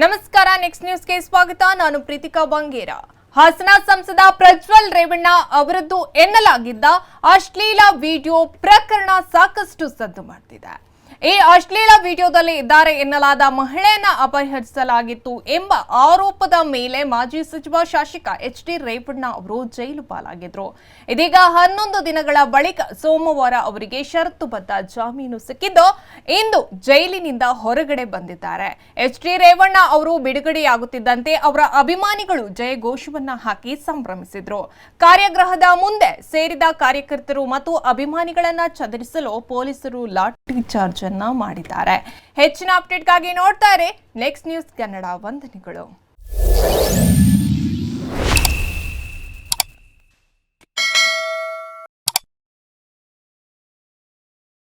ನಮಸ್ಕಾರ ನೆಕ್ಸ್ಟ್ ನ್ಯೂಸ್ಗೆ ಸ್ವಾಗತ. ನಾನು ಪ್ರೀತಿಕಾ ಬಂಗೇರ. ಹಾಸನ ಸಂಸದ ಪ್ರಜ್ವಲ್ ರೇವಣ್ಣ ಅವರದ್ದು ಎನ್ನಲಾಗಿದ್ದ ಅಶ್ಲೀಲ ವಿಡಿಯೋ ಪ್ರಕರಣ ಸಾಕಷ್ಟು ಸದ್ದು ಮಾಡ್ತಿದೆ. ಈ ಅಶ್ಲೀಲ ವಿಡಿಯೋದಲ್ಲಿ ಇದ್ದಾರೆ ಎನ್ನಲಾದ ಮಹಿಳೆಯನ್ನ ಅಪಹರಿಸಲಾಗಿತ್ತು ಎಂಬ ಆರೋಪದ ಮೇಲೆ ಮಾಜಿ ಸಚಿವ ಶಾಸಕ ಎಚ್ ಡಿ ರೇವಣ್ಣ ಅವರು ಜೈಲು ಪಾಲಾಗಿದ್ರು. ಇದೀಗ ಹನ್ನೊಂದು ದಿನಗಳ ಬಳಿಕ ಸೋಮವಾರ ಅವರಿಗೆ ಷರತ್ತುಬದ್ಧ ಜಾಮೀನು ಸಿಕ್ಕಿದ್ದು ಇಂದು ಜೈಲಿನಿಂದ ಹೊರಗಡೆ ಬಂದಿದ್ದಾರೆ. ಎಚ್ ಡಿ ರೇವಣ್ಣ ಅವರು ಬಿಡುಗಡೆಯಾಗುತ್ತಿದ್ದಂತೆ ಅವರ ಅಭಿಮಾನಿಗಳು ಜಯಘೋಷವನ್ನ ಹಾಕಿ ಸಂಭ್ರಮಿಸಿದ್ರು. ಕಾರ್ಯಗ್ರಹದ ಮುಂದೆ ಸೇರಿದ ಕಾರ್ಯಕರ್ತರು ಮತ್ತು ಅಭಿಮಾನಿಗಳನ್ನ ಚದರಿಸಲು ಪೊಲೀಸರು ಲಾಠಿ ಚಾರ್ಜ್ ಅನ್ನ ಮಾಡಿದ್ದಾರೆ. ಹೆಚ್ಚಿನ ಅಪ್ಡೇಟ್ಗಾಗಿ ನೋಡ್ತಾ ಇರಿ. ನೆಕ್ಸ್ಟ್ ನ್ಯೂಸ್ ಕನ್ನಡ ವಂದನೆಗಳು.